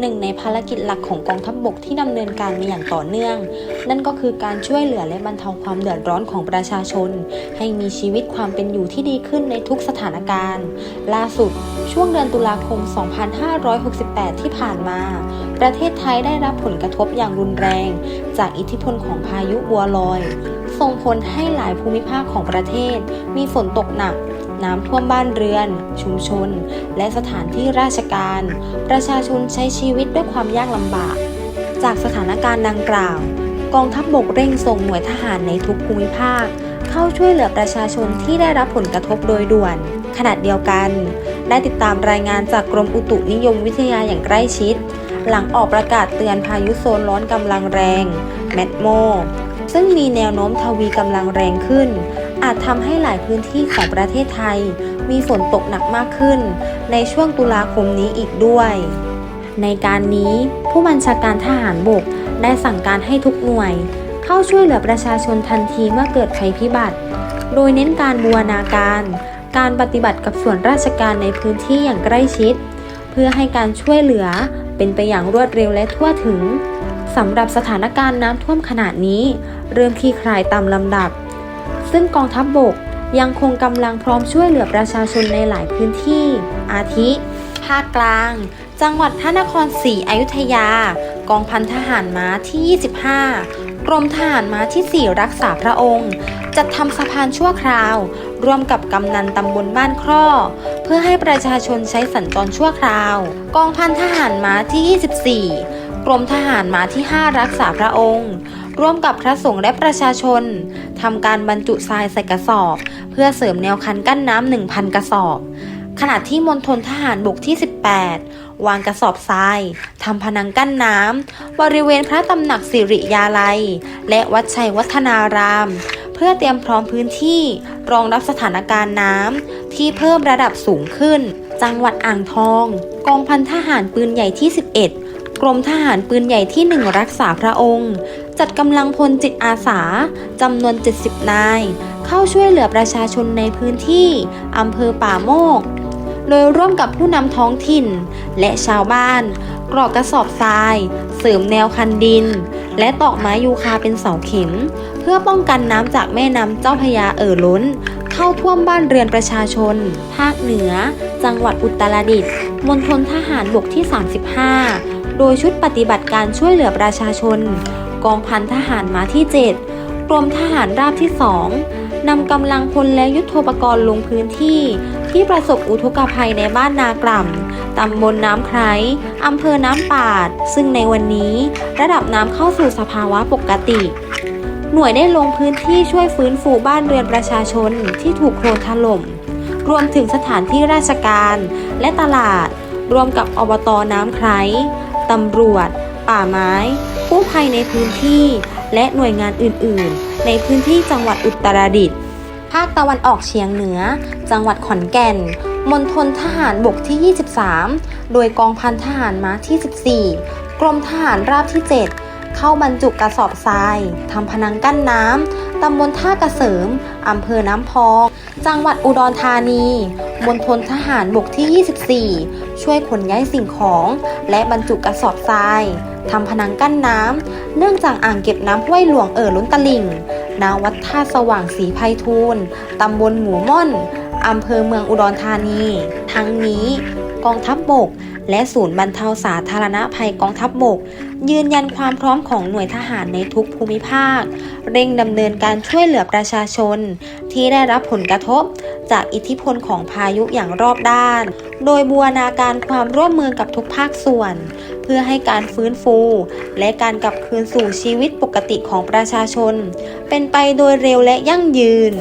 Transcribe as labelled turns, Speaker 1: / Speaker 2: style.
Speaker 1: หนึ่งในภารกิจหลักของกองทัพบบกที่ดำเนินการมาอย่างต่อเนื่อง นั่นก็คือการช่วยเหลือและบรรเทาความเดือดร้อนของประชาชน ให้มีชีวิตความเป็นอยู่ที่ดีขึ้นในทุกสถานการณ์ ล่าสุด ช่วงเดือนตุลาคม 2568 ที่ผ่านมา ประเทศไทยได้รับผลกระทบอย่างรุนแรง จากอิทธิพลของพายุบัวลอย ส่งผลให้หลายภูมิภาคของประเทศ มีฝนตกหนัก น้ำท่วมบ้านเรือน ชุมชน และสถานที่ราชการ ประชาชนใช้ชีวิตด้วยความยากลำบาก จากสถานการณ์ดังกล่าว กองทัพบบกเร่งส่งหน่วยทหารในทุกภูมิภาค เข้าช่วยเหลือประชาชนที่ได้รับผลกระทบโดยด่วน ขณะเดียวกัน ได้ติดตามรายงานจากกรมอุตุนิยมวิทยาอย่างใกล้ชิด หลังออกประกาศเตือนพายุโซนร้อนกำลังแรง แมดโมซึ่งมีแนวโน้มทวีกำลังแรงขึ้น อาจทำให้หลายพื้นที่ของประเทศไทย มีฝนตกหนักมากขึ้น ในช่วงตุลาคมนี้อีกด้วย ในการนี้ผู้บัญชาการทหารบกได้สั่งการให้ทุกหน่วย เข้าช่วยเหลือประชาชนทันทีเมื่อเกิดภัยพิบัติ โดยเน้นการบูรณาการ การปฏิบัติกับส่วนราชการในพื้นที่อย่างใกล้ชิด เพื่อให้การช่วยเหลือเป็นไปอย่างรวดเร็วและทั่วถึงสำหรับสถานการณ์น้ำท่วมขนาดนี้ เริ่มคลี่คลายตามลำดับ ซึ่งกองทัพบบกยังคงกำลังพร้อมช่วยเหลือประชาชนในหลายพื้นที่ อาทิ ภาคกลาง จังหวัดพระนครศรีอยุธยา กองพันทหารม้าที่ 25 กรมทหารม้าที่ 4 รักษาพระองค์ จัดทำสะพานชั่วคราว ร่วมกับกำนันตำบลบ้านคร่อ เพื่อให้ประชาชนใช้สัญจรชั่วคราว กองพันทหารม้าที่ 24 กรมทหารม้าที่ 5 รักษาพระองค์ ร่วมกับพระสงฆ์และประชาชนทำการบรรจุทรายใส่กระสอบ เพื่อเสริมแนวคันกั้นน้ำ1,000 กระสอบ ขณะที่มณฑลทหารบกที่ 18 วางกระสอบทรายทำพนังกั้นน้ำบริเวณพระตำหนักสิริยาลัย และวัดชัยวัฒนาราม เพื่อเตรียมพร้อมพื้นที่รองรับสถานการณ์น้ำที่เพิ่มระดับสูงขึ้น จังหวัดอ่างทอง กองพันทหารปืนใหญ่ที่ 11 กรมทหารปืนใหญ่ที่ 1 รักษาพระองค์ จัดกำลังพลจิตอาสาจำนวน 70 นาย เข้าช่วยเหลือประชาชนในพื้นที่อำเภอป่าโมก โดยร่วมกับผู้นำท้องถิ่น และชาวบ้าน กรอกกระสอบทราย เสริมแนวคันดิน และตอกไม้ยูคาเป็นเสาเข็ม เพื่อป้องกันน้ำจากแม่น้ำเจ้าพยาเอ่อล้น เข้าท่วมบ้านเรือนประชาชน ภาคเหนือ จังหวัดอุตรดิตถ์มณฑลทหารบกที่ 35 โดยชุดปฏิบัติการช่วยเหลือประชาชน กองพันทหารม้าที่ 7 กรมทหารราบที่ 2 นำกำลังพลและยุทโธปกรณ์ลงพื้นที่ ที่ประสบอุทกภัยในบ้านนากล่ำ ตำบลน้ำไคร้อำเภอน้ำปาด ซึ่งในวันนี้ระดับน้ำเข้าสู่สภาวะปกติ หน่วยได้ลงพื้นที่ช่วยฟื้นฟูบ้านเรือนประชาชนที่ถูกโคลนถล่ม รวมถึงสถานที่ราชการและตลาดรวมกับอบตน้ำไคร้ ตำรวจ ป่าไม้กู้ภัยในพื้นที่ และหน่วยงานอื่น ๆ ในพื้นที่จังหวัดอุตรดิตถ์ภาคตะวันออกเฉียงเหนือ จังหวัดขอนแก่น มณฑลทหารบกที่ 23 โดยกองพันทหารม้าที่ 14 กรมทหารราบที่ 7 เข้าบรรจุกระสอบทรายทำพนังกั้นน้ำตำบลท่ากระเสริมอำเภอน้ำพอง จังหวัดอุดรธานี มณฑลทหารบกที่ 24 ช่วยขนย้ายสิ่งของ และบรรจุกระสอบทรายทำพนังกั้นน้ำ เนื่องจากอ่างเก็บน้ำห้วยหลวงเอ่อล้นตลิ่งณวัดท่าสว่างสีไพฑูรย์ตำบลหมูม่อนอำเภอเมืองอุดรธานี ทั้งนี้ กองทัพบบก และศูนย์บรรเทาสาธารณภัยกองทัพบบก ยืนยันความพร้อมของหน่วยทหารในทุกภูมิภาค เร่งดำเนินการช่วยเหลือประชาชน ที่ได้รับผลกระทบ จากอิทธิพลของพายุอย่างรอบด้าน โดยบูรณาการความร่วมมือกับทุกภาคส่วน เพื่อให้การฟื้นฟู และการกลับคืนสู่ชีวิตปกติของประชาชน เป็นไปโดยเร็วและยั่งยืน